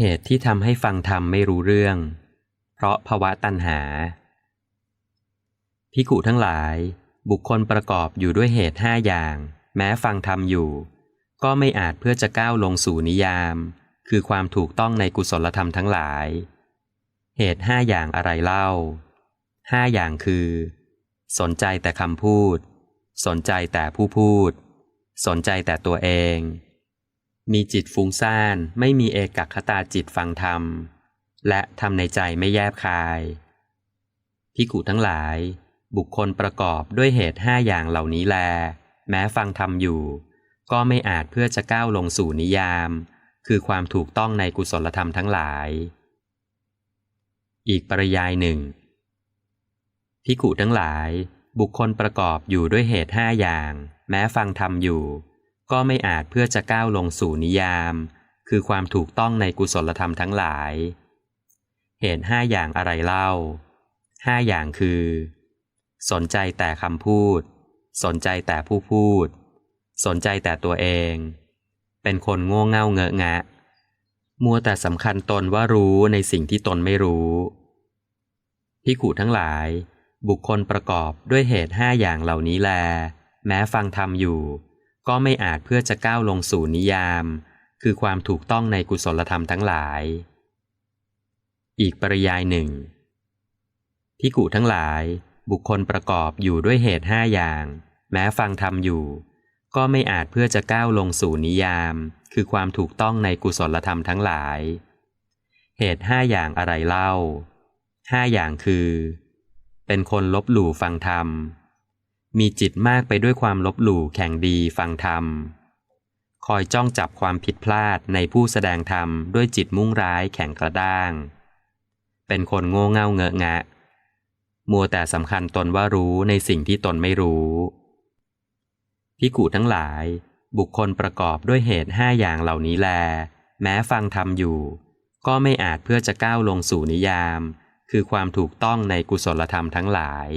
เหตุที่ทำให้ฟังธรรมไม่รู้เรื่อง เพราะภาวะตัณหา พิกุทั้งหลาย บุคคลประกอบอยู่ด้วยเหตุห้าอย่าง แม้ฟังธรรมอยู่ ก็ไม่อาจเพื่อจะก้าวลงสู่นิยาม คือความถูกต้องในกุศลธรรมทั้งหลาย เหตุห้าอย่างอะไรเล่าห้าอย่างคือ สนใจแต่คำพูด สนใจแต่ผู้พูด สนใจแต่ตัวเอง มีจิตฟุ้งซ่านไม่มีเอกคตาจิตฟังธรรม และทำในใจไม่แยบคายพิกุทั้งหลาย บุคคลประกอบด้วยเหตุห้าอย่างเหล่านี้แล แม้ฟังธรรมอยู่ ก็ไม่อาจเพื่อจะก้าวลงสู่นิยาม คือความถูกต้องในกุศลธรรมทั้งหลาย อีกปริยายหนึ่งพิกุทั้งหลาย บุคคลประกอบอยู่ด้วยเหตุห้าอย่าง แม้ฟังธรรมอยู่ ก็ไม่อาจเพื่อจะก้าวลงสู่นิยาม คือความถูกต้องในกุศลธรรมทั้งหลาย เหตุห้าอย่างอะไรเล่าห้าอย่างคือ สนใจแต่คำพูด สนใจแต่ผู้พูด สนใจแต่ตัวเอง เป็นคนโง่เง่าเงอะงะ มัวแต่สำคัญตนว่ารู้ในสิ่งที่ตนไม่รู้พิขุทั้งหลาย บุคคลประกอบด้วยเหตุห้าอย่างเหล่านี้แล แม้ฟังธรรมอยู่ ก็ไม่อาจเพื่อจะก้าวลงสู่นิยาม คือความถูกต้องในกุศลธรรมทั้งหลาย อีกปริยายหนึ่งพิกุทั้งหลาย บุคคลประกอบอยู่ด้วยเหตุห้าอย่าง แม้ฟังธรรมอยู่ ก็ไม่อาจเพื่อจะก้าวลงสู่นิยาม คือความถูกต้องในกุศลธรรมทั้งหลาย เหตุห้าอย่างอะไรเล่าห้าอย่างคือ เป็นคนลบหลู่ฟังธรรม มีจิตมากไปด้วยความลบหลู่แข่งดีฟังธรรม คอยจ้องจับความผิดพลาดในผู้แสดงธรรมด้วยจิตมุ่งร้ายแข่งกระด้าง เป็นคนโง่เง่าเงอะงะ มัวแต่สำคัญตนว่ารู้ในสิ่งที่ตนไม่รู้พิกุทั้งหลาย บุคคลประกอบด้วยเหตุห้าอย่างเหล่านี้แล แม้ฟังธรรมอยู่ ก็ไม่อาจเพื่อจะก้าวลงสู่นิยาม คือความถูกต้องในกุศลธรรมทั้งหลาย